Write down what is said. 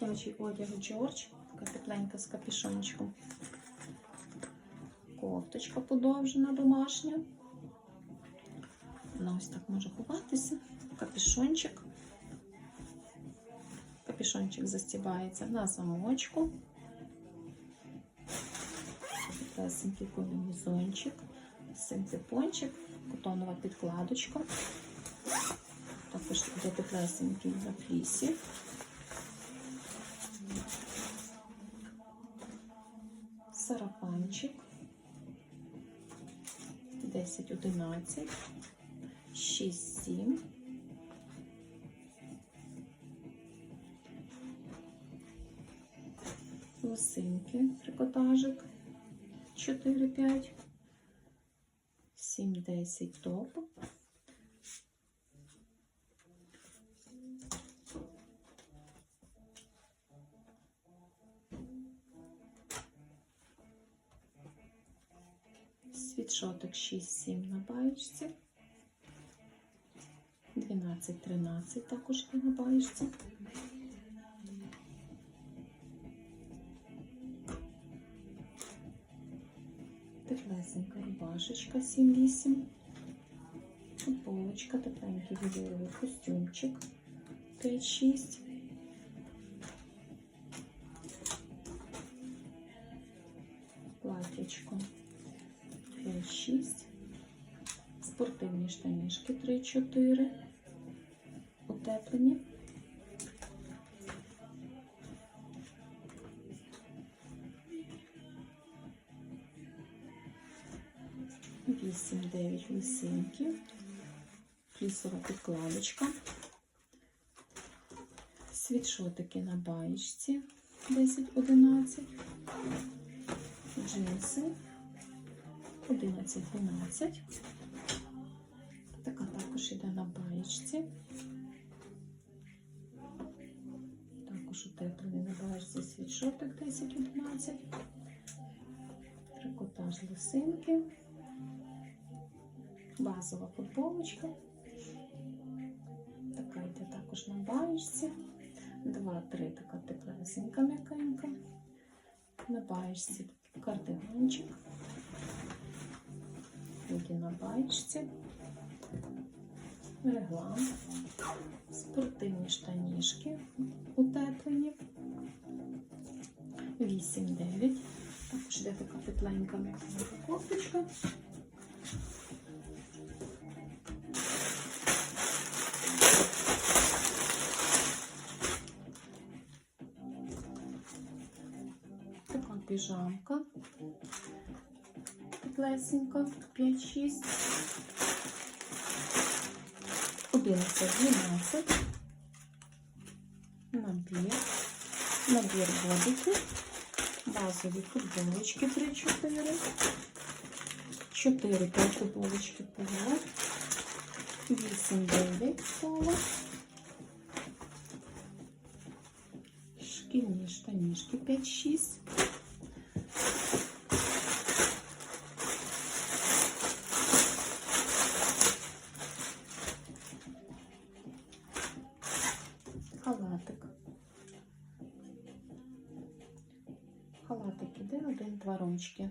Дитячий одяг Джордж, така тепленька з капюшончиком. Кофточка подовжена домашня. Вона ось так може ховатися. Капюшончик. Капюшончик застібається на замочку. Теплесенький комбінезончик, синтепончик, котонова підкладочка. Також буде теплесенький на флісі. Сарафанчик. 10, 11, 6, 7. Лосинки, трикотажик 4, 5, 7, 10 топ. Світшотик 6-7 на баєчці. 12-13 також є на баєчці. Теплесенька рубашечка 7-8. Футболочка, тепленький візеровий костюмчик 5-6. Платічко 5-6. Спортивні штанішки 3-4. Утеплені. Вісім, дев'ять лисинки, флісова підкладочка, світшотики на баєчці 10-11, джинси 11-12. Така також йде на баєчці. Також утеплений на баєчці світшотик 10-11. Трикотаж лисинки. Базова футболочка. Така йде також на баєчці. Два-три така теплесенька м'якенька. На баєчці кардиганчик. Які на баєчці. Реглан. Спортивні штанішки утеплені. 8-9. Також йде така тепленька кофточка. Така піжамка. Теплесенька. 5-6. 11, 12. Набір. Набір бодиків. Базові футболочки 3-4. 4 5 футболочки поло. 8, 9 поло. Шкільні штанішки 5-6. Халатик де один-два ручки.